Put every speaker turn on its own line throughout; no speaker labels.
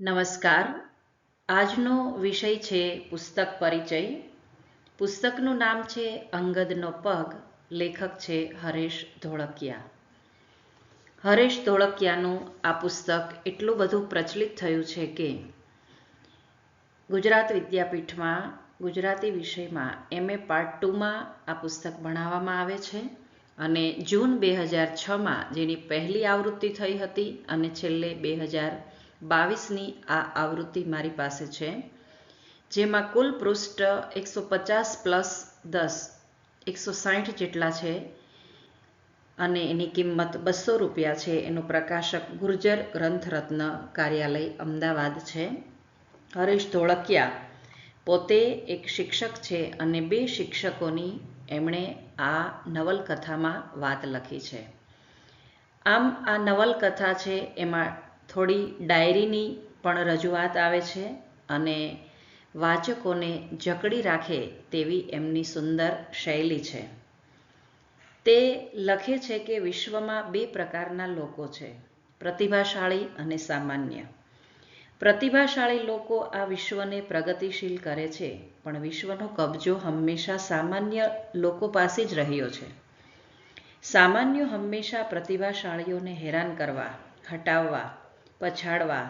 નમસ્કાર. આજનો વિષય છે પુસ્તક પરિચય. પુસ્તકનું નામ છે અંગદનો પગ. લેખક છે હરેશ ધોળકિયા. હરેશ ધોળકિયાનું આ પુસ્તક એટલું બધું પ્રચલિત થયું છે કે ગુજરાત વિદ્યાપીઠમાં, ગુજરાતી વિષયમાં એમએ પાર્ટ ટુમાં આ પુસ્તક ભણાવવામાં આવે છે અને જૂન બે હજાર છમાં જેની પહેલી આવૃત્તિ થઈ હતી અને છેલ્લે બે હજાર બાવીસની આ આવૃત્તિ મારી પાસે છે, જેમાં કુલ પૃષ્ઠ એકસો પચાસ પ્લસ દસ, એકસો સાઠ જેટલા છે અને એની કિંમત બસો રૂપિયા છે. એનું પ્રકાશક ગુર્જર ગ્રંથરત્ન કાર્યાલય અમદાવાદ છે. હરીશ ધોળકિયા પોતે એક શિક્ષક છે અને બે શિક્ષકોની એમણે આ નવલકથામાં વાત લખી છે. આમ આ નવલકથા છે, એમાં થોડી ડાયરીની પણ રજૂઆત આવે છે અને વાચકોને જકડી રાખે તેવી એમની સુંદર શૈલી છે. તે લખે છે કે વિશ્વમાં બે પ્રકારના લોકો છે, પ્રતિભાશાળી અને સામાન્ય. પ્રતિભાશાળી લોકો આ વિશ્વને પ્રગતિશીલ કરે છે, પણ વિશ્વનો કબજો હંમેશા સામાન્ય લોકો પાસે જ રહ્યો છે. સામાન્ય હંમેશા પ્રતિભાશાળીઓને હેરાન કરવા, હટાવવા પછાડવા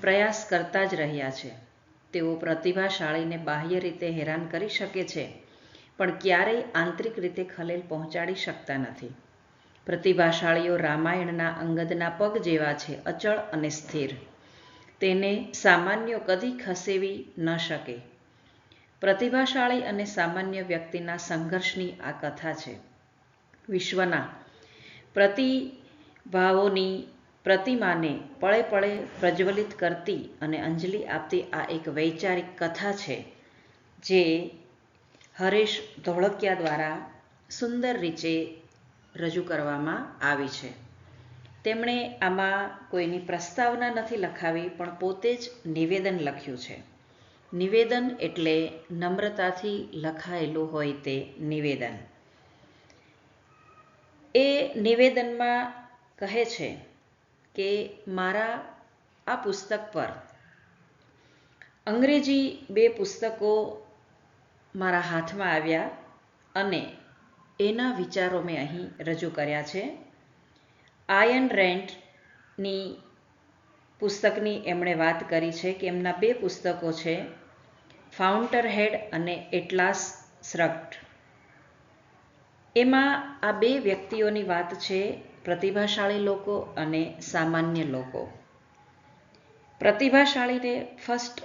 પ્રયાસ કરતા જ રહ્યા છે. તેઓ પ્રતિભાશાળીને બાહ્ય રીતે હેરાન કરી શકે છે, પણ ક્યારેય આંતરિક રીતે ખલેલ પહોંચાડી શકતા નથી. પ્રતિભાશાળીઓ રામાયણના અંગદના પગ જેવા છે, અચળ અને સ્થિર. તેને સામાન્ય કદી ખસેવી ન શકે. પ્રતિભાશાળી અને સામાન્ય વ્યક્તિના સંઘર્ષની આ કથા છે. વિશ્વના પ્રતિભાવોની પ્રતિમાને પળે પળે પ્રજ્વલિત કરતી અને અંજલિ આપતી આ એક વૈચારિક કથા છે, જે હરેશ ધોળકિયા દ્વારા સુંદર રીતે રજૂ કરવામાં આવી છે. તેમણે આમાં કોઈની પ્રસ્તાવના નથી લખાવી, પણ પોતે જ નિવેદન લખ્યું છે. નિવેદન એટલે નમ્રતાથી લખાયેલું હોય તે નિવેદન. એ નિવેદનમાં કહે છે કે મારા આ પુસ્તક પર અંગ્રેજી બે પુસ્તકો મારા હાથમાં આવ્યા અને એના વિચારો મેં અહીં રજૂ કર્યા છે. આયન રેન્ટની પુસ્તકની એમણે વાત કરી છે કે એમના બે પુસ્તકો છે ફાઉન્ટર હેડ અને એટલાસ શ્રક્ટ એમાં આ બે વ્યક્તિઓની વાત છે પ્રતિભાશાળી લોકો અને સામાન્ય લોકો. પ્રતિભાશાળીને ફર્સ્ટ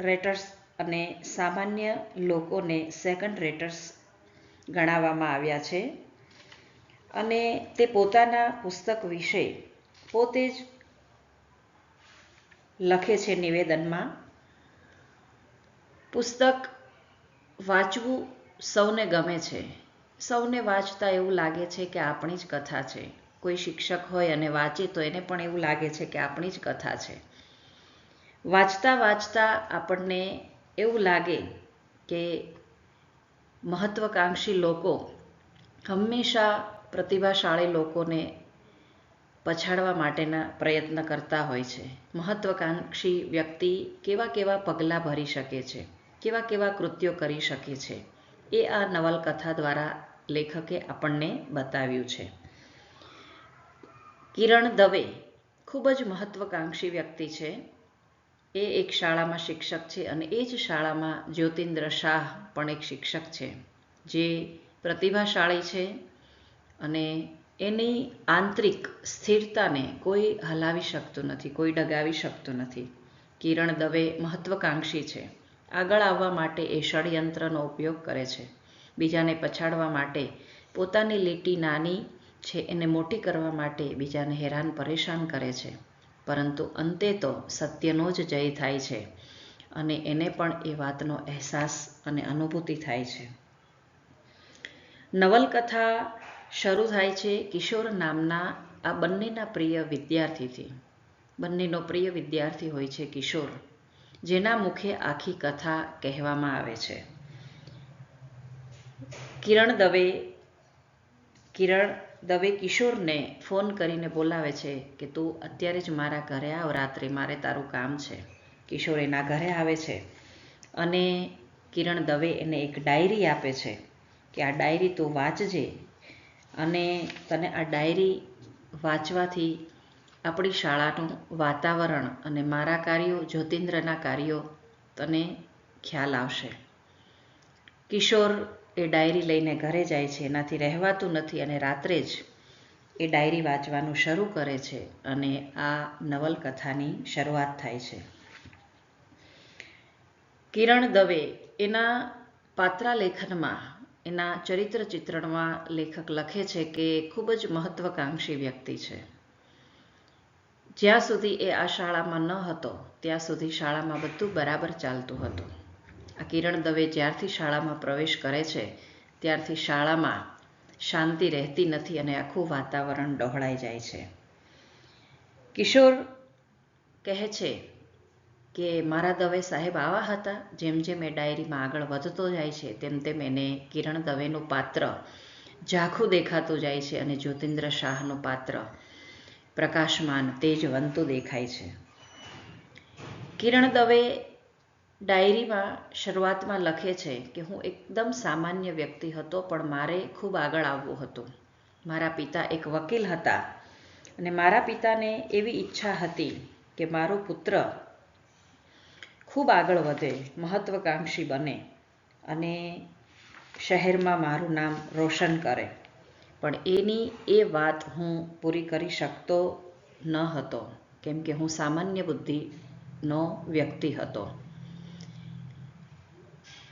રેટર્સ અને સામાન્ય લોકોને સેકન્ડ રેટર્સ ગણાવવામાં આવ્યા છે. અને તે પોતાના પુસ્તક વિશે પોતે જ લખે છે નિવેદનમાં. પુસ્તક વાંચવું સૌને ગમે છે. સૌને વાંચતા એવું લાગે છે કે આપણી જ કથા છે. કોઈ શિક્ષક હોય અને વાંચે તો એને પણ એવું લાગે છે કે આપણી જ કથા છે. વાંચતા વાંચતા આપણને એવું લાગે કે મહત્વકાંક્ષી લોકો હંમેશા પ્રતિભાશાળી લોકોને પછાડવા માટેના પ્રયત્ન કરતા હોય છે. મહત્વકાંક્ષી વ્યક્તિ કેવા કેવા પગલાં ભરી શકે છે, કેવા કેવા કૃત્યો કરી શકે છે, એ આ નવલકથા દ્વારા લેખકે આપણને બતાવ્યું છે. કિરણ દવે ખૂબ જ મહત્વકાંક્ષી વ્યક્તિ છે. એ એક શાળામાં શિક્ષક છે અને એ જ શાળામાં જ્યોતિન્દ્ર શાહ પણ એક શિક્ષક છે. જે પ્રતિભાશાળી છે અને એની આંતરિક સ્થિરતાને કોઈ હલાવી શકતું નથી, કોઈ ડગાવી શકતું નથી. કિરણ દવે મહત્વકાંક્ષી છે. આગળ આવવા માટે એ ષડયંત્રનો ઉપયોગ કરે છે. બીજાને પછાડવા માટે. પોતાની લીટી નાની છે એને મોટી કરવા માટે બીજાને હેરાન પરેશાન કરે છે. પરંતુ અંતે તો સત્યનો જ જય થાય છે અને એને પણ એ વાતનો અહેસાસ અને અનુભૂતિ થાય છે. નવલકથા શરૂ થાય છે કિશોર નામના આ બંનેના પ્રિય વિદ્યાર્થીથી. બંનેનો પ્રિય વિદ્યાર્થી હોય છે કિશોર, જેના મુખે આખી કથા કહેવામાં આવે છે. કિરણ દવે કિરણ દવે કિશોરને ફોન કરીને બોલાવે છે કે તું અત્યારે જ મારા ઘરે આવ, રાત્રે મારે તારું કામ છે. કિશોર એના ઘરે આવે છે અને કિરણ દવે એને એક ડાયરી આપે છે કે આ ડાયરી તું વાંચજે અને તને આ ડાયરી વાંચવાથી આપણી શાળાનું વાતાવરણ અને મારા કાર્યો, જ્યોતિન્દ્રના કાર્યો તને ખ્યાલ આવશે. કિશોર એ ડાયરી લઈને ઘરે જાય છે, એનાથી રહેવાતું નથી અને રાત્રે જ એ ડાયરી વાંચવાનું શરૂ કરે છે અને આ નવલકથાની શરૂઆત થાય છે. કિરણ દવે એના પાત્રાલેખનમાં, એના ચરિત્ર ચિત્રણમાં લેખક લખે છે કે ખૂબ જ મહત્વકાંક્ષી વ્યક્તિ છે. જ્યાં સુધી એ આ શાળામાં ન હતો, ત્યાં સુધી શાળામાં બધું બરાબર ચાલતું હતું. આ કિરણ દવે જ્યારથી શાળામાં પ્રવેશ કરે છે, ત્યારથી શાળામાં શાંતિ રહેતી નથી અને આખું વાતાવરણ ડહોળાઈ જાય છે. કિશોર કહે છે કે, મારા દવે સાહેબ આવા હતા, જેમ જેમ એ ડાયરીમાં આગળ વધતો જાય છે, તેમ તેમ એને કિરણ દવેનું પાત્ર ઝાખું દેખાતું જાય છે અને જ્યોતિન્દ્ર શાહનું પાત્ર પ્રકાશમાન, તેજવંતું દેખાય છે. કિરણ દવે ડાયરીમાં શરૂઆતમાં લખે છે કે હું એકદમ સામાન્ય વ્યક્તિ હતો, પણ મારે ખૂબ આગળ આવવું હતું. મારા પિતા એક વકીલ હતા અને મારા પિતાને એવી ઈચ્છા હતી કે મારો પુત્ર ખૂબ આગળ વધે, મહત્વકાંક્ષી બને અને શહેરમાં મારું નામ રોશન કરે. પણ એની એ વાત હું પૂરી કરી શકતો ન હતો, કેમ કે હું સામાન્ય બુદ્ધિનો વ્યક્તિ હતો.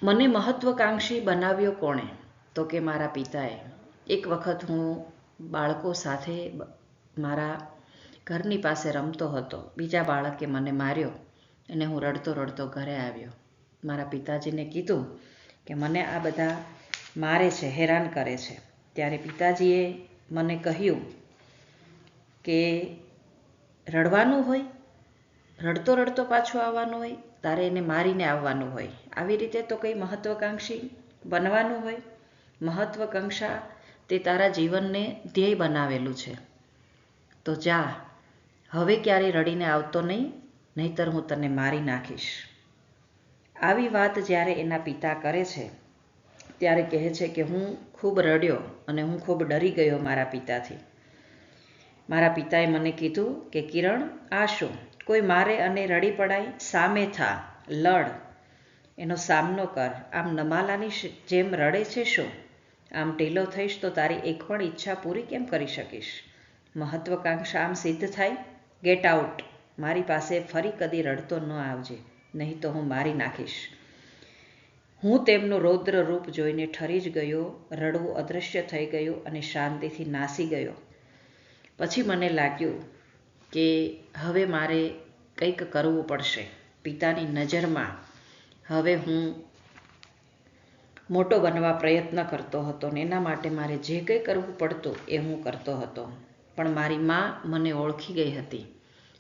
મને મહત્વકાંક્ષી બનાવ્યો કોણે તો કે મારા પિતાએ. એક વખત હું બાળકો સાથે મારા ઘરની પાસે રમતો હતો. બીજા બાળકે મને માર્યો અને હું રડતો રડતો ઘરે આવ્યો. મારા પિતાજીને કીધું કે, મને આ બધા મારે છે, હેરાન કરે છે. ત્યારે પિતાજીએ મને કહ્યું કે, રડવાનું હોય, રડતો રડતો પાછું આવવાનું હોય તારે એને મારીને આવવાનું હોય. આવી રીતે તો કંઈ મહત્વકાંક્ષી બનવાનું હોય. મહત્વકાંક્ષા તે તારા જીવનને ધ્યેય બનાવેલું છે. તો જા, હવે ક્યારેય રડીને આવતો નહીં, નહીતર હું તને મારી નાખીશ. આવી વાત જ્યારે એના પિતા કરે છે, ત્યારે કહે છે કે હું ખૂબ રડ્યો અને હું ખૂબ ડરી ગયો મારા પિતાથી. મારા પિતાએ મને કીધું કે કિરણ, આ શું? કોઈ મારે અને રડી પડાય સામે થા, લડ. એનો સામનો કર. આમ નમાલાની જેમ રડે છે શું? આમ ઢીલો થઈશ તો તારી એક પણ ઈચ્છા પૂરી કેમ કરી શકીશ? મહત્વકાંક્ષા આમ સિદ્ધ થાય? ગેટ આઉટ મારી પાસે ફરી કદી રડતો ન આવજે, નહીં તો હું મારી નાખીશ. હું તેમનું રૌદ્ર રૂપ જોઈને ઠરી જ ગયો, રડવું અદૃશ્ય થઈ ગયું અને શાંતિથી નાસી ગયો. પછી મને લાગ્યું કે હવે મારે કંઈક કરવું પડશે. પિતાની નજરમાં હવે હું મોટો બનવા પ્રયત્ન કરતો હતો ને એના માટે મારે જે કંઈ કરવું પડતું એ હું કરતો હતો. પણ મારી મા મને ઓળખી ગઈ હતી.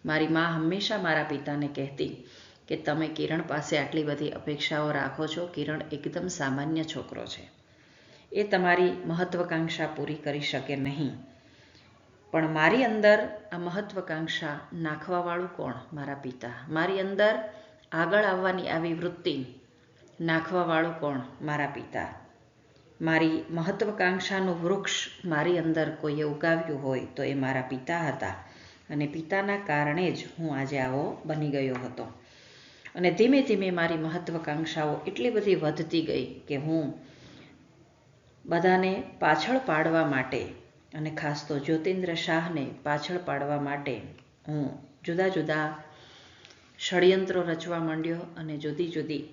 મારી મા હંમેશા મારા પિતાને કહેતી કે તમે કિરણ પાસે આટલી બધી અપેક્ષાઓ રાખો છો. કિરણ એકદમ સામાન્ય છોકરો છે. એ તમારી મહત્વકાંક્ષા પૂરી કરી શકે નહીં. પણ મારી અંદર આ મહત્વકાંક્ષા નાખવાવાળું કોણ? મારા પિતા. મારી અંદર આગળ આવવાની આવી વૃત્તિ નાખવાવાળું કોણ? મારા પિતા. મારી મહત્વકાંક્ષાનું વૃક્ષ મારી અંદર કોઈએ ઉગાવ્યું હોય તો એ મારા પિતા હતા. અને પિતાના કારણે જ હું આજે આવો બની ગયો હતો. અને ધીમે ધીમે મારી મહત્વકાંક્ષાઓ એટલી બધી વધતી ગઈ કે હું બધાને પાછળ પાડવા માટે અને ખાસ તો જ્યોતિન્દ્ર શાહને પાછળ પાડવા માટે હું જુદા જુદા ષડયંત્રો રચવા માંડ્યો અને જુદી જુદી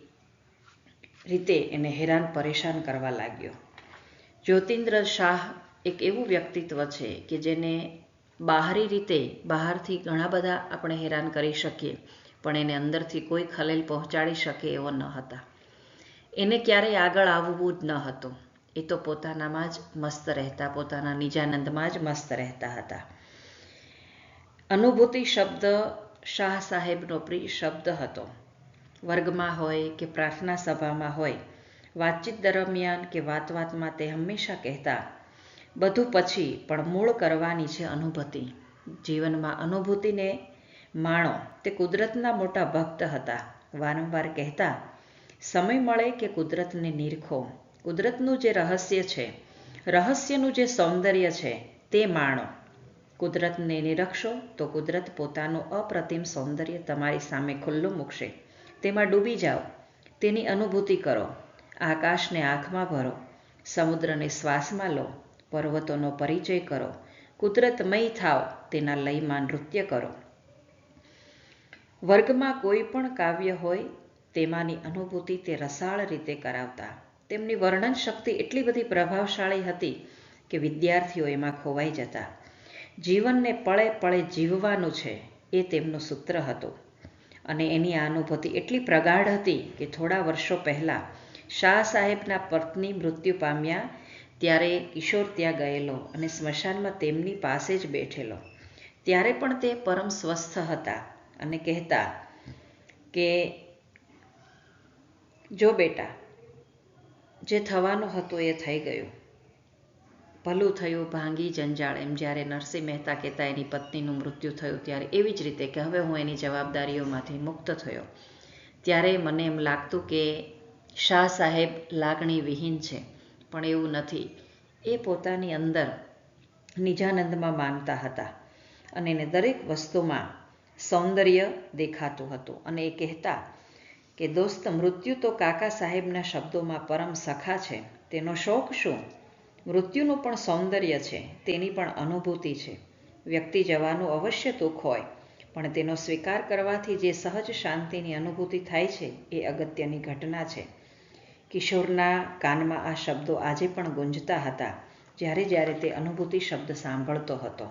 રીતે એને હેરાન પરેશાન કરવા લાગ્યો. જ્યોતિન્દ્ર શાહ એક એવું વ્યક્તિત્વ છે કે જેને બહારી રીતે બહારથી ઘણા બધા આપણે હેરાન કરી શકીએ, પણ એને અંદરથી કોઈ ખલેલ પહોંચાડી શકે એવો ન હતા. એને ક્યારેય આગળ આવવું જ ન હતું. એ તો પોતાનામાં જ મસ્ત રહેતા, પોતાના નિજાનંદમાં જ મસ્ત રહેતા હતા. અનુભૂતિ શબ્દ શાહ સાહેબનો પ્રિય શબ્દ હતો. વર્ગમાં હોય કે પ્રાર્થના સભામાં હોય, વાતચીત દરમિયાન કે વાત વાતમાં તે હંમેશા કહેતા, બધું પછી, પણ મૂળ કરવાની છે અનુભૂતિ. જીવનમાં અનુભૂતિને માણો, તે કુદરતના મોટા ભક્ત હતા, વારંવાર કહેતા, સમય મળે કે કુદરતને નિરખો. કુદરતનું જે રહસ્ય છે, રહસ્યનું જે સૌંદર્ય છે, તે માણો. કુદરતને નિરખશો તો કુદરત પોતાનું અપ્રતિમ સૌંદર્ય તમારી સામે ખુલ્લું મૂકશે. તેમાં ડૂબી જાઓ. તેની અનુભૂતિ કરો. આકાશને આંખમાં ભરો. સમુદ્રને શ્વાસમાં લો. પર્વતોનો પરિચય કરો. કુદરતમય થાવ તેના લયમાં નૃત્ય કરો. વર્ગમાં કોઈ પણ કાવ્ય હોય, તેમાંની અનુભૂતિ તે રસાળ રીતે કરાવતા. તેમની વર્ણન શક્તિ એટલી બધી પ્રભાવશાળી હતી કે વિદ્યાર્થીઓ એમાં ખોવાઈ જતા. જીવનને પળે પળે જીવવાનું છે એ તેમનું સૂત્ર હતું. અને એની આ અનુભૂતિ એટલી પ્રગાઢ હતી કે થોડા વર્ષો પહેલાં શાહ સાહેબના પત્ની મૃત્યુ પામ્યા ત્યારે કિશોર ત્યાં ગયેલો અને સ્મશાનમાં તેમની પાસે જ બેઠેલો. ત્યારે પણ તે પરમ સ્વસ્થ હતા અને કહેતા કે, જો બેટા જે થવાનો હતો એ થઈ ગયું. ભલું થયું, ભાંગી જંજાળ. એમ જ્યારે નરસિંહ મહેતા કહેતા એની પત્નીનું મૃત્યુ થયું ત્યારે એવી જ રીતે કે હવે હું એની જવાબદારીઓમાંથી મુક્ત થયો. ત્યારે મને એમ લાગતું કે શાહ સાહેબ લાગણી વિહીન છે, પણ એવું નથી. એ પોતાની અંદર નિજાનંદમાં માનતા હતા અને એને દરેક વસ્તુમાં સૌંદર્ય દેખાતું હતું અને એ કહેતા કે દોસ્ત, મૃત્યુ તો કાકા સાહેબના શબ્દોમાં પરમ સખા છે. તેનો શોખ શું? મૃત્યુનું પણ સૌંદર્ય છે, તેની પણ અનુભૂતિ છે. વ્યક્તિ જવાનું અવશ્ય દુઃખ હોય, પણ તેનો સ્વીકાર કરવાથી જે સહજ શાંતિની અનુભૂતિ થાય છે, એ અગત્યની ઘટના છે. કિશોરના કાનમાં આ શબ્દો આજે પણ ગુંજતા હતા, જ્યારે જ્યારે તે અનુભૂતિ શબ્દ સાંભળતો હતો.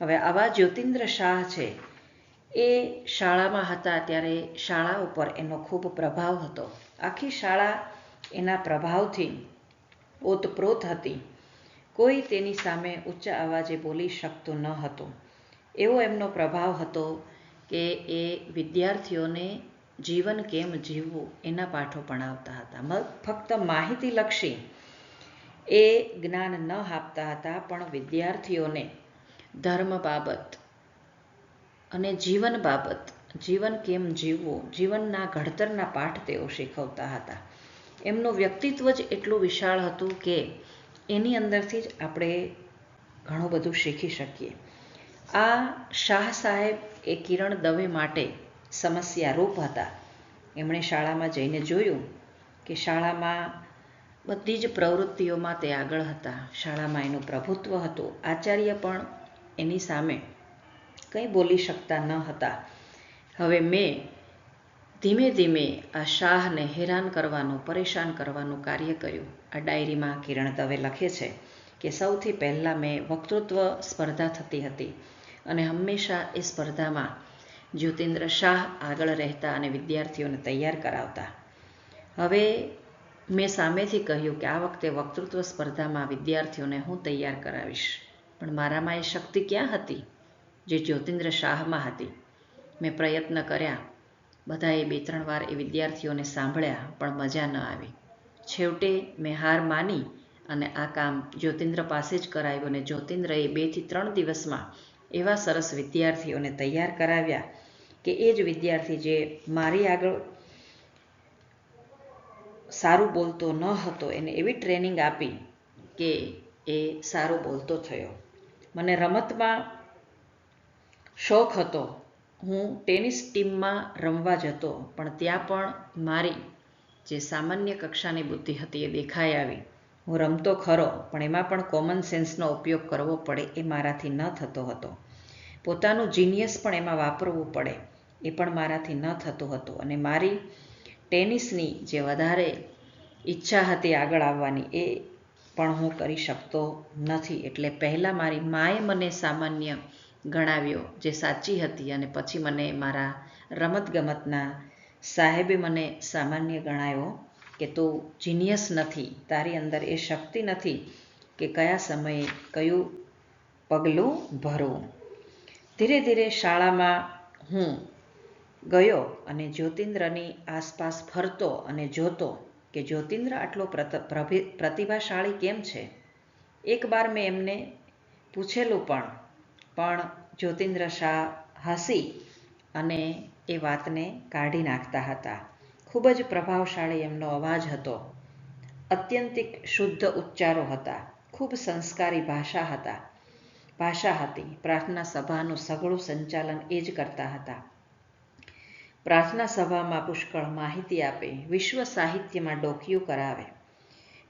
હવે આવા જ્યોતિન્દ્ર શાહ છે એ શાળામાં હતા ત્યારે શાળા ઉપર એનો ખૂબ પ્રભાવ હતો. આખી શાળા એના પ્રભાવથી ઓતપ્રોત હતી. કોઈ તેની સામે ઊંચા અવાજે બોલી શકતું ન હતું. એવો એમનો પ્રભાવ હતો કે એ વિદ્યાર્થીઓને જીવન કેમ જીવવું એના પાઠો ભણાવતા હતા. ફક્ત માહિતીલક્ષી એ જ્ઞાન ન આપતા હતા, પણ વિદ્યાર્થીઓને ધર્મ બાબત અને જીવન બાબત, જીવન કેમ જીવવું, જીવનના ઘડતરના પાઠ તેઓ શીખવતા હતા. એમનું વ્યક્તિત્વ જ એટલું વિશાળ હતું કે એની અંદરથી જ આપણે ઘણું બધું શીખી શકીએ. આ શાહ સાહેબ એ કિરણ દવે માટે સમસ્યારૂપ હતા. એમણે શાળામાં જઈને જોયું કે શાળામાં બધી જ પ્રવૃત્તિઓમાં તે આગળ હતા. શાળામાં એનું પ્રભુત્વ હતું. આચાર્ય પણ એની સામે કંઈ બોલી શકતા ન હતા. હવે મેં ધીમે ધીમે આ શાહને હેરાન કરવાનું, પરેશાન કરવાનું કાર્ય કર્યું. આ ડાયરીમાં કિરણ દવે લખે છે કે સૌથી પહેલાં મેં વક્તૃત્વ સ્પર્ધા થતી હતી અને હંમેશા એ સ્પર્ધામાં જ્યોતિન્દ્ર શાહ આગળ રહેતા અને વિદ્યાર્થીઓને તૈયાર કરાવતા. હવે મેં સામેથી કહ્યું કે આ વખતે વક્તૃત્વ સ્પર્ધામાં વિદ્યાર્થીઓને હું તૈયાર કરાવીશ. પણ મારામાં એ શક્તિ ક્યાં હતી? જે જ્યોતિન્દ્ર શાહમાં હતી. મેં પ્રયત્ન કર્યા. બધાએ બે ત્રણ વાર એ વિદ્યાર્થીઓને સાંભળ્યા, પણ મજા ન આવી. છેવટે મેં હાર માની અને આ કામ જ્યોતિન્દ્ર પાસે જ કરાવ્યું અને જ્યોતિન્દ્રએ બેથી ત્રણ દિવસમાં એવા સરસ વિદ્યાર્થીઓને તૈયાર કરાવ્યા કે એ જ વિદ્યાર્થી જે મારી આગળ સારું બોલતો ન હતો, એને એવી ટ્રેનિંગ આપી કે એ સારું બોલતો થયો. મને રમતમાં શોખ હતો. હું ટેનિસ ટીમમાં રમવા જતો, પણ ત્યાં પણ મારી, જે સામાન્ય કક્ષાની બુદ્ધિ હતી એ દેખાઈ આવી. હું રમતો ખરો, પણ એમાં પણ કોમન સેન્સનો ઉપયોગ કરવો પડે એ મારાથી ન થતો હતો. પોતાનું જીનિયસ પણ એમાં વાપરવું પડે, એ પણ મારાથી ન થતું હતું. અને મારી ટેનિસની જે વધારે ઈચ્છા હતી આગળ આવવાની, એ પણ હું કરી શકતો નથી. એટલે પહેલાં મારી માએ મને સામાન્ય ગણાવ્યો, જે સાચી હતી અને પછી મને મારા રમતગમતના સાહેબે મને સામાન્ય ગણાવ્યો કે તું જીનિયસ નથી, તારી અંદર એ શક્તિ નથી કે કયા સમયે કયું પગલું ભરવું ધીરે ધીરે શાળામાં હું ગયો અને જ્યોતિન્દ્રની આસપાસ ફરતો અને જોતો કે જ્યોતિન્દ્ર આટલો પ્રતિભાશાળી કેમ છે? એકવાર મેં એમને પૂછેલું પણ પણ જ્યોતિન્દ્ર શાહ હસી અને એ વાતને કાઢી નાખતા હતા. ખૂબ જ પ્રભાવશાળી એમનો અવાજ હતો. અત્યંતિક શુદ્ધ ઉચ્ચારો હતા. ખૂબ સંસ્કારી ભાષા હતા. ભાષા હતી. પ્રાર્થના સભાનું સઘળું સંચાલન એ જ કરતા હતા. પ્રાર્થના સભામાં પુષ્કળ માહિતી આપે. વિશ્વ સાહિત્યમાં ડોકિયું કરાવે.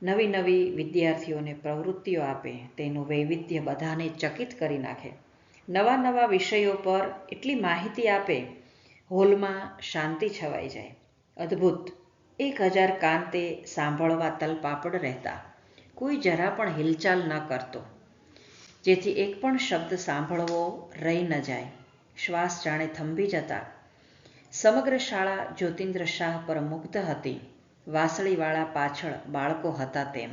નવી નવી વિદ્યાર્થીઓને પ્રવૃત્તિઓ આપે. તેનું વૈવિધ્ય બધાને ચકિત કરી નાખે. નવા નવા વિષયો પર એટલી માહિતી આપે, હોલમાં શાંતિ છવાઈ જાય. અદ્ભુત. એક હજાર કાન તે સાંભળવા તલપાપડ રહેતા. કોઈ જરા પણ હિલચાલ ન કરતો. જેથી એક પણ શબ્દ સાંભળવો રહી ન જાય. શ્વાસ જાણે થંભી જતા. સમગ્ર શાળા જ્યોતિન્દ્ર શાહ પર મુગ્ધ હતી. વાસળીવાળા પાછળ બાળકો હતા તેમ.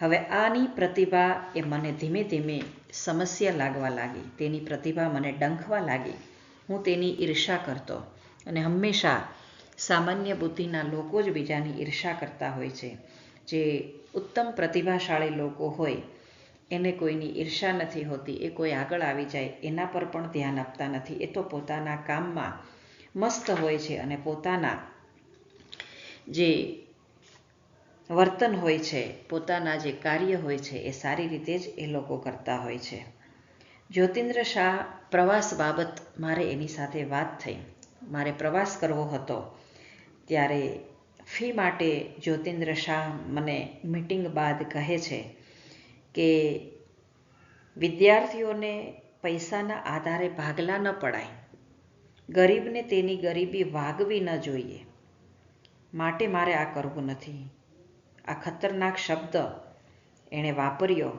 હવે આની પ્રતિભા એ મને ધીમે ધીમે સમસ્યા લાગવા લાગી. તેની પ્રતિભા મને ડંખવા લાગી. હું તેની ઈર્ષા કરતો અને હંમેશા સામાન્ય બુદ્ધિના લોકો જ બીજાની ઈર્ષા કરતા હોય છે. જે ઉત્તમ પ્રતિભાશાળી લોકો હોય, એને કોઈની ઈર્ષા નથી હોતી, એ કોઈ આગળ આવી જાય, એના પર પણ ધ્યાન આપતા નથી. એ તો પોતાના કામમાં મસ્ત હોય છે અને પોતાના જે વર્તન હોય છે, પોતાના જે કાર્ય હોય છે, એ સારી રીતે જ એ લોકો કરતા હોય છે. જ્યોતિન્દ્ર શાહ, પ્રવાસ બાબત મારે એની સાથે વાત થઈ. મારે પ્રવાસ કરવો હતો ત્યારે ફી માટે જ્યોતિન્દ્ર શાહ મને મિટિંગ બાદ કહે છે કે વિદ્યાર્થીઓને પૈસાના આધારે ભાગલા ન પડાય. ગરીબને તેની ગરીબી વાગવી ન જોઈએ. માટે મારે આ કરવું નથી. આ ખતરનાક શબ્દ એણે વાપર્યો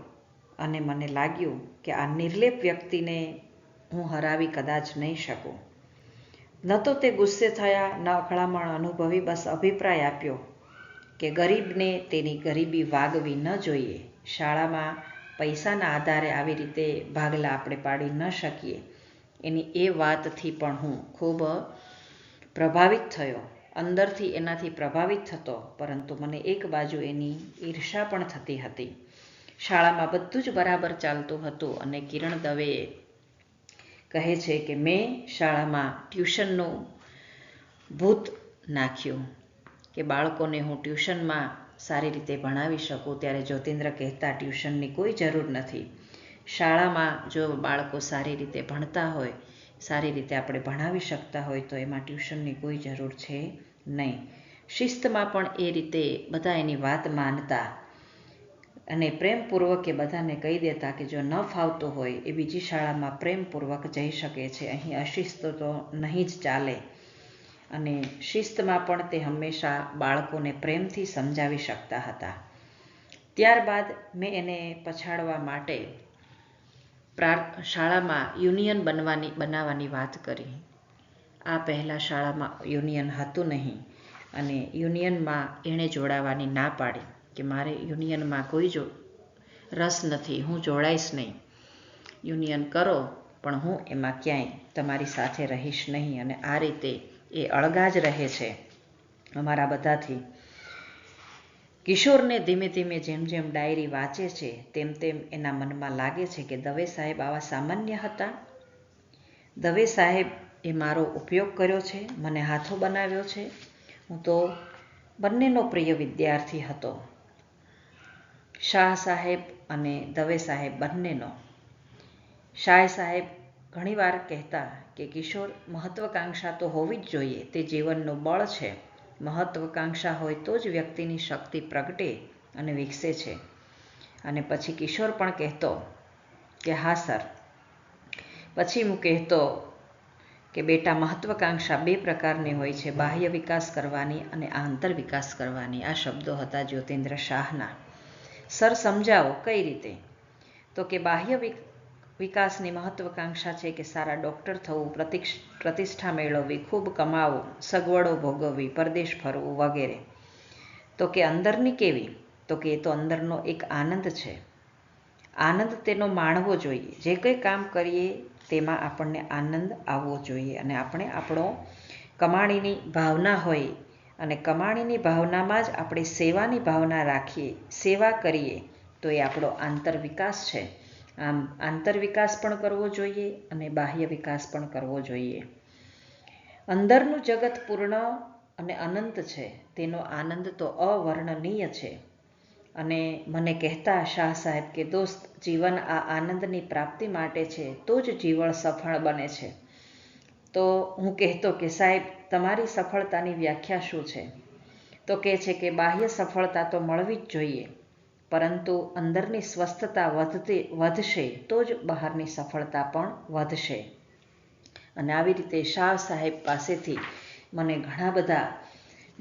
અને મને લાગ્યું કે આ નિર્લેપ વ્યક્તિને હું હરાવી કદાચ નહીં શકું. ન તો તે ગુસ્સે થયા, ન અકળામણ અનુભવી, બસ અભિપ્રાય આપ્યો કે ગરીબને તેની ગરીબી વાગવી ન જોઈએ. શાળામાં પૈસાના આધારે આવી રીતે ભાગલા આપણે પાડી ન શકીએ. એની એ વાતથી પણ હું ખૂબ પ્રભાવિત થયો. અંદરથી એનાથી પ્રભાવિત થતો, પરંતુ મને એક બાજુ એની ઈર્ષા પણ થતી હતી. શાળામાં બધું જ બરાબર ચાલતું હતું અને કિરણ દવેએ કહે છે કે મેં શાળામાં ટ્યુશનનું ભૂત નાખ્યું. કે બાળકોને હું ટ્યુશનમાં સારી રીતે ભણાવી શકું ત્યારે જ્યોતિન્દ્ર કહેતા, ટ્યુશનની કોઈ જરૂર નથી. શાળામાં જો બાળકો સારી રીતે ભણતા હોય, સારી રીતે આપણે ભણાવી શકતા હોય, તો એમાં ટ્યુશનની કોઈ જરૂર છે નહીં. શિસ્તમાં પણ એ રીતે બધા એની વાત માનતા અને પ્રેમપૂર્વક એ બધાને કહી દેતા કે જો ન ફાવતો હોય એ બીજી શાળામાં પ્રેમપૂર્વક જઈ શકે છે. અહીં અશિસ્ત તો નહીં જ ચાલે. અને શિસ્તમાં પણ તે હંમેશા બાળકોને પ્રેમથી સમજાવી શકતા હતા. ત્યારબાદ મેં એને પછાડવા માટે પ્રા શાળામાં યુનિયન બનવાની, બનાવવાની વાત કરી. આ પહેલાં શાળામાં યુનિયન હતું નહીં. અને યુનિયનમાં એણે જોડાવાની ના પાડી કે મારે યુનિયનમાં કોઈ જો રસ નથી, હું જોડાઈશ નહીં. યુનિયન કરો, પણ હું એમાં ક્યાંય તમારી સાથે રહીશ નહીં અને આ રીતે એ અળગા જ રહે છે અમારા બધાથી. કિશોરને ધીમે ધીમે જેમ જેમ ડાયરી વાંચે છે, તેમ તેમ એના મનમાં લાગે છે કે દવે સાહેબ આવા સામાન્ય હતા? દવે સાહેબ એ મારો ઉપયોગ કર્યો છે, મને હાથો બનાવ્યો છે. હું તો બંનેનો પ્રિય વિદ્યાર્થી હતો. શાહ સાહેબ અને દવે સાહેબ બંનેનો. શાહ સાહેબ ઘણીવાર કહેતા કે કિશોર મહત્વકાંક્ષા તો હોવી જ જોઈએ, તે જીવનનું બળ છે. મહત્વકાંક્ષા હોય તો જ વ્યક્તિની શક્તિ પ્રગટે અને વિકસે છે. અને પછી કિશોર પણ કહેતો કે, હા, સર. પછી હું કહેતો કે બેટા મહત્વકાંક્ષા બે પ્રકારની હોય છે, બાહ્ય વિકાસ કરવાની અને આંતર વિકાસ કરવાની. આ શબ્દો હતા જ્યોતિન્દ્ર શાહના. સર, સમજાવો, કઈ રીતે? તો કે બાહ્ય વિકાસની મહત્વકાંક્ષા છે કે સારા ડૉક્ટર થવું પ્રતિષ્ઠા મેળવવી, ખૂબ કમાવું, સગવડો ભોગવવી, પરદેશ ફરવું વગેરે. તો કે અંદરની કેવી? તો કે એ તો અંદરનો એક આનંદ છે. આનંદ તેનો માણવો જોઈએ. જે કંઈ કામ કરીએ તેમાં આપણને આનંદ આવવો જોઈએ અને આપણે આપણો કમાણીની ભાવના હોય અને કમાણીની ભાવનામાં જ આપણે સેવાની ભાવના રાખીએ, સેવા કરીએ, તો એ આપણો આંતર વિકાસ છે. આમ આંતર વિકાસ પણ કરવો જોઈએ અને બાહ્ય વિકાસ પણ કરવો જોઈએ. અંદરનું જગત પૂર્ણ અને અનંત છે. તેનો આનંદ તો અવર્ણનીય છે. અને મને કહેતા શાહ સાહેબ કે, દોસ્ત, જીવન આ આનંદની પ્રાપ્તિ માટે છે, તો જ જીવન સફળ બને છે. તો હું કહેતો કે, સાહેબ, તમારી સફળતાની વ્યાખ્યા શું છે? તો કહે છે કે, બાહ્ય સફળતા તો મળવી જ જોઈએ, પરંતુ અંદરની સ્વસ્થતા વધતી, વધશે, તો જ બહારની સફળતા પણ વધશે. અને આવી રીતે શાહ સાહેબ પાસેથી મને ઘણા બધા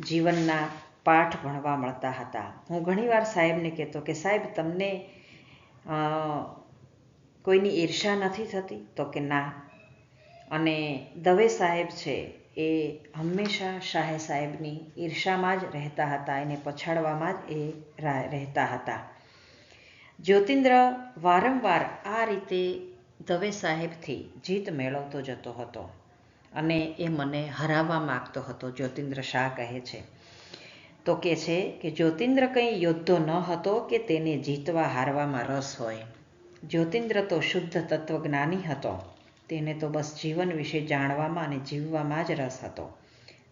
જીવનના પાઠ ભણવા મળતા હતા. હું ઘણીવાર સાહેબને કહેતો કે, સાહેબ, તમને કોઈની ઈર્ષા નથી થતી? તો કે, ના. અને દવે સાહેબ છે એ હંમેશા શાહે સાહેબની ઈર્ષામાં જ રહેતા હતા, એને પછાડવામાં જ એ રહેતા હતા. જ્યોતિન્દ્ર વારંવાર આ રીતે દવે સાહેબથી જીત મેળવતો જતો હતો અને એ મને હરાવવા માગતો હતો, જ્યોતિન્દ્ર શાહ કહે છે. તો કે છે કે જ્યોતિન્દ્ર કંઈ યોદ્ધો ન હતો કે તેને જીતવા હારવામાં રસ હોય. જ્યોતિન્દ્ર તો શુદ્ધ તત્વજ્ઞાની હતો. તેને તો બસ જીવન વિશે જાણવામાં અને જીવવામાં જ રસ હતો.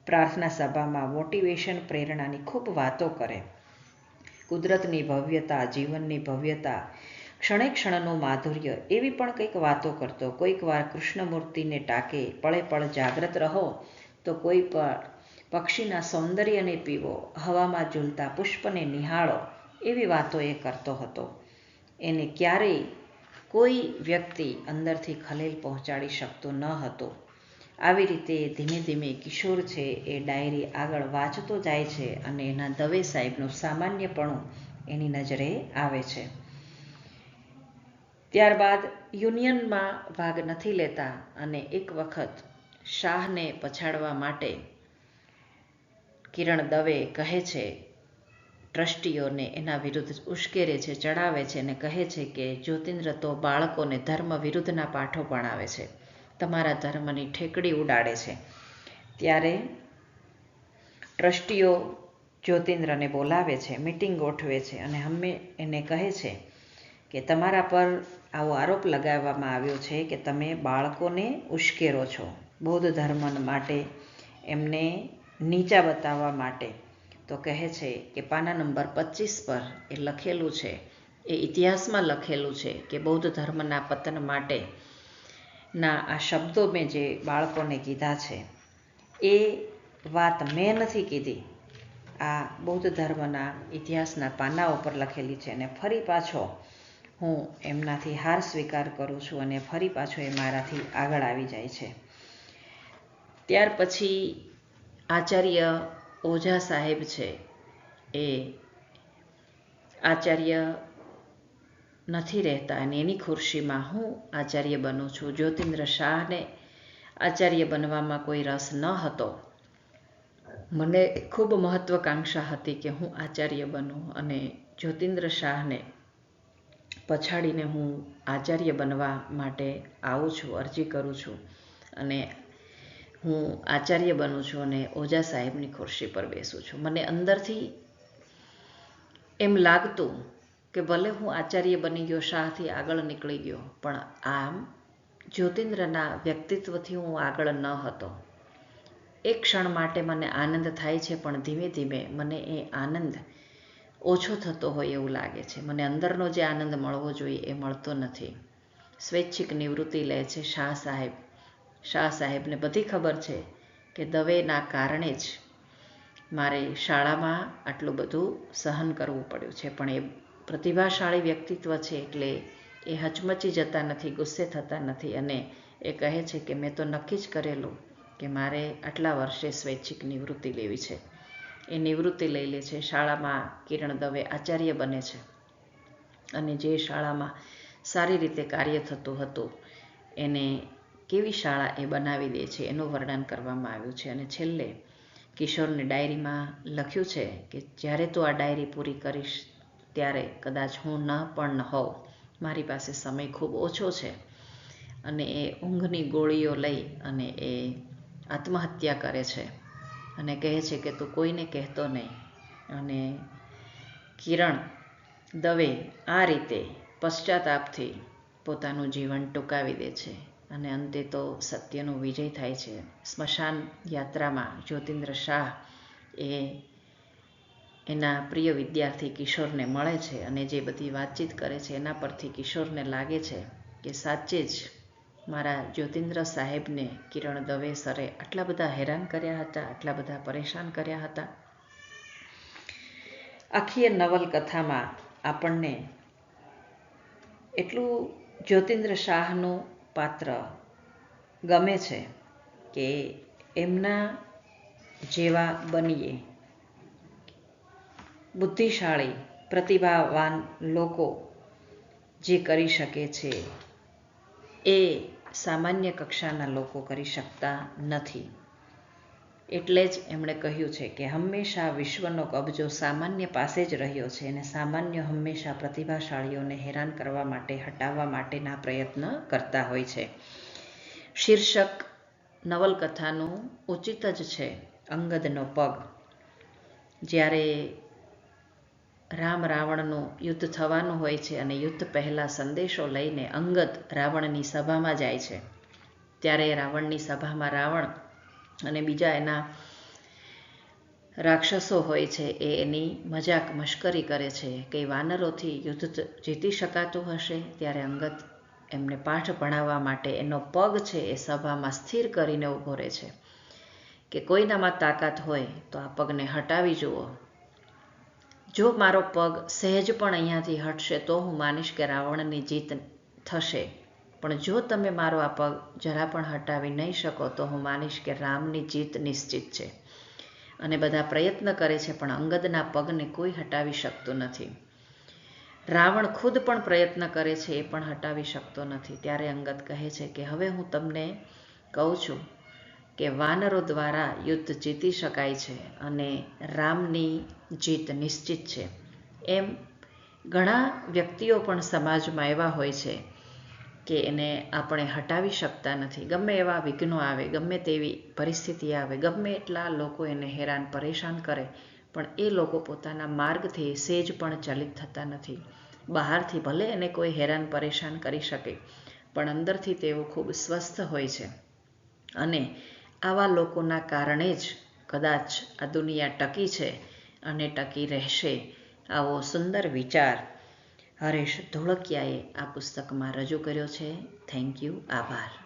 પ્રાર્થના સભામાં મોટિવેશન પ્રેરણાની ખૂબ વાતો કરે. કુદરતની ભવ્યતા, જીવનની ભવ્યતા, ક્ષણે ક્ષણનું માધુર્ય એવી પણ કંઈક વાતો કરતો. કોઈક વાર કૃષ્ણમૂર્તિને ટાકે, પળે પળ જાગ્રત રહો, તો કોઈ પર પક્ષીના સૌંદર્યને પીવો, હવામાં ઝૂલતા પુષ્પને નિહાળો એવી વાતો એ કરતો હતો. એને ક્યારેય કોઈ વ્યક્તિ અંદરથી ખલેલ પહોંચાડી શકતો ન હતો. આવી રીતે ધીમે ધીમે કિશોર છે એ ડાયરી આગળ વાંચતો જાય છે અને એના દવે સાહેબનું સામાન્યપણું એની નજરે આવે છે. ત્યારબાદ યુનિયનમાં ભાગ નથી લેતા અને એક વખત શાહને પછાડવા માટે કિરણ દવે કહે છે, ટ્રસ્ટીઓને એના વિરુદ્ધ ઉશ્કેરે છે, ચડાવે છે અને કહે છે કે જ્યોતિન્દ્ર તો બાળકોને ધર્મ વિરુદ્ધના પાઠો ભણાવે છે. તમારા ધર્મની ઠેકડી ઉડાડે છે. ત્યારે ટ્રસ્ટીઓ જ્યોતિન્દ્રને બોલાવે છે, મિટિંગ ગોઠવે છે અને હમે એને કહે છે કે, તમારા પર આવો આરોપ લગાવવામાં આવ્યો છે કે તમે બાળકોને ઉશ્કેરો છો. બૌદ્ધ ધર્મ માટે એમને નીચા બતાવવા માટે તો કહે છે કે પાના નંબર પચીસ પર એ લખેલું છે. એ ઇતિહાસમાં લખેલું છે કે બૌદ્ધ ધર્મના પતન માટે ના આ શબ્દો મેં જે બાળકોને કીધા છે, એ વાત મેં નથી કીધી. આ બૌદ્ધ ધર્મના ઇતિહાસના પાના ઉપર લખેલી છે અને ફરી પાછો હું એમનાથી હાર સ્વીકાર કરું છું અને ફરી પાછો એ મારાથી આગળ આવી જાય છે. ત્યાર પછી આચાર્ય ઓઝા સાહેબ છે. એ આચાર્ય નથી રહેતા અને એની ખુરશીમાં હું આચાર્ય બનું છું. જ્યોતિન્દ્ર શાહને આચાર્ય બનવામાં કોઈ રસ ન હતો. મને ખૂબ મહત્વકાંક્ષા હતી કે હું આચાર્ય બનું અને જ્યોતિન્દ્ર શાહને પછાડીને હું આચાર્ય બનવા માટે આવું છું, અરજી કરું છું. અને હું આચાર્ય બનું છું અને ઓજા સાહેબની ખુરશી પર બેસું છું. મને અંદરથી એમ લાગતું કે ભલે હું આચાર્ય બની ગયો, શાહથી આગળ નીકળી ગયો, પણ આમ જ્યોતિન્દ્રના વ્યક્તિત્વથી હું આગળ ન હતો. એક ક્ષણ માટે મને આનંદ થાય છે, પણ ધીમે ધીમે મને એ આનંદ ઓછો થતો હોય એવું લાગે છે. મને અંદરનો જે આનંદ મળવો જોઈએ એ મળતો નથી. સ્વૈચ્છિક નિવૃત્તિ લે છે શાહ સાહેબ. શાહ સાહેબને બધી ખબર છે કે દવેના કારણે જ મારે શાળામાં આટલું બધું સહન કરવું પડ્યું છે. પણ એ પ્રતિભાશાળી વ્યક્તિત્વ છે એટલે એ હચમચી જતા નથી, ગુસ્સે થતા નથી અને એ કહે છે કે મેં તો નક્કી જ કરેલું કે મારે આટલા વર્ષે સ્વૈચ્છિક નિવૃત્તિ લેવી છે. એ નિવૃત્તિ લઈ લે છે. શાળામાં કિરણ દવે આચાર્ય બને છે અને જે શાળામાં સારી રીતે કાર્ય થતું હતું, એને કેવી શાળા એ બનાવી દે છે એનું વર્ણન કરવામાં આવ્યું છે. અને છેલ્લે કિશોરની ડાયરીમાં લખ્યું છે કે, જ્યારે તું આ ડાયરી પૂરી કરીશ, ત્યારે કદાચ હું ન પણ હોઉં. મારી પાસે સમય ખૂબ ઓછો છે. અને એ ઊંઘની ગોળીઓ લઈ અને એ આત્મહત્યા કરે છે અને કહે છે કે, તું કોઈને કહેતો નહીં. અને કિરણ દવે આ રીતે પશ્ચાતાપથી પોતાનું જીવન ટૂંકાવી દે છે. અને અંતે તો સત્યનો વિજય થાય છે. સ્મશાન યાત્રામાં જ્યોતિન્દ્ર શાહ એ એના પ્રિય વિદ્યાર્થી કિશોરને મળે છે અને જે બધી વાતચીત કરે છે એના પરથી કિશોરને લાગે છે કે સાચે જ મારા જ્યોતિન્દ્ર સાહેબને કિરણ દવે સરે આટલા બધા હેરાન કર્યા હતા, આટલા બધા પરેશાન કર્યા હતા. આખી નવલકથામાં આપણને એટલું જ્યોતિન્દ્ર શાહનું પાત્ર ગમે છે કે એમના જેવા બનીએ. બુદ્ધિશાળી, પ્રતિભાવાન લોકો જે કરી શકે છે એ સામાન્ય કક્ષાના લોકો કરી શકતા નથી. એટલે જ એમણે કહ્યું છે કે હંમેશા વિશ્વનો કબજો સામાન્ય પાસે જ રહ્યો છે અને સામાન્ય હંમેશા પ્રતિભાશાળીઓને હેરાન કરવા માટે, હટાવવા માટેના પ્રયત્ન કરતા હોય છે. શીર્ષક નવલકથાનું ઉચિત જ છે અંગદનો પગ. જ્યારે રામ રાવણનું યુદ્ધ થવાનું હોય છે અને યુદ્ધ પહેલાં સંદેશો લઈને અંગદ રાવણની સભામાં જાય છે, ત્યારે રાવણની સભામાં રાવણ અને બીજા એના રાક્ષસો હોય છે, એ એની મજાક મશ્કરી કરે છે કે વાનરોથી યુદ્ધ જીતી શકાતું હશે, ત્યારે અંગત એમને પાઠ ભણાવવા માટે એનો પગ છે એ સભામાં સ્થિર કરીને ઊભો રહે છે. કે કોઈનામાં તાકાત હોય તો આ પગને હટાવી જુઓ. જો મારો પગ સહેજ પણ અહીંયાથી હટશે તો હું માનીશ કે રાવણની જીત થશે. પણ જો તમે મારો આ પગ જરા પણ હટાવી નહીં શકો, તો હું માનીશ કે રામની જીત નિશ્ચિત છે. અને બધા પ્રયત્ન કરે છે, પણ અંગદના પગને કોઈ હટાવી શકતું નથી. રાવણ ખુદ પણ પ્રયત્ન કરે છે, એ પણ હટાવી શકતો નથી. ત્યારે અંગદ કહે છે કે, હવે હું તમને કહું છું કે વાનરો દ્વારા યુદ્ધ જીતી શકાય છે અને રામની જીત નિશ્ચિત છે. એમ ઘણા વ્યક્તિઓ પણ સમાજમાં એવા હોય છે. કે એને આપણે હટાવી શકતા નથી. ગમે એવા વિઘ્નો આવે, ગમે તેવી પરિસ્થિતિ આવે, ગમે એટલા લોકો એને હેરાન, પરેશાન કરે, પણ એ લોકો પોતાના માર્ગથી સેજ પણ ચલિત થતા નથી. બહારથી ભલે એને કોઈ હેરાન, પરેશાન કરી શકે, પણ અંદરથી તેઓ ખૂબ સ્વસ્થ હોય છે. અને આવા લોકોના કારણે જ કદાચ આ દુનિયા ટકી છે અને ટકી રહેશે. આવો સુંદર વિચાર હરેશ ધોળકિયાએ આ પુસ્તકમાં રજૂ કર્યો છે. થેન્ક યુ આભાર.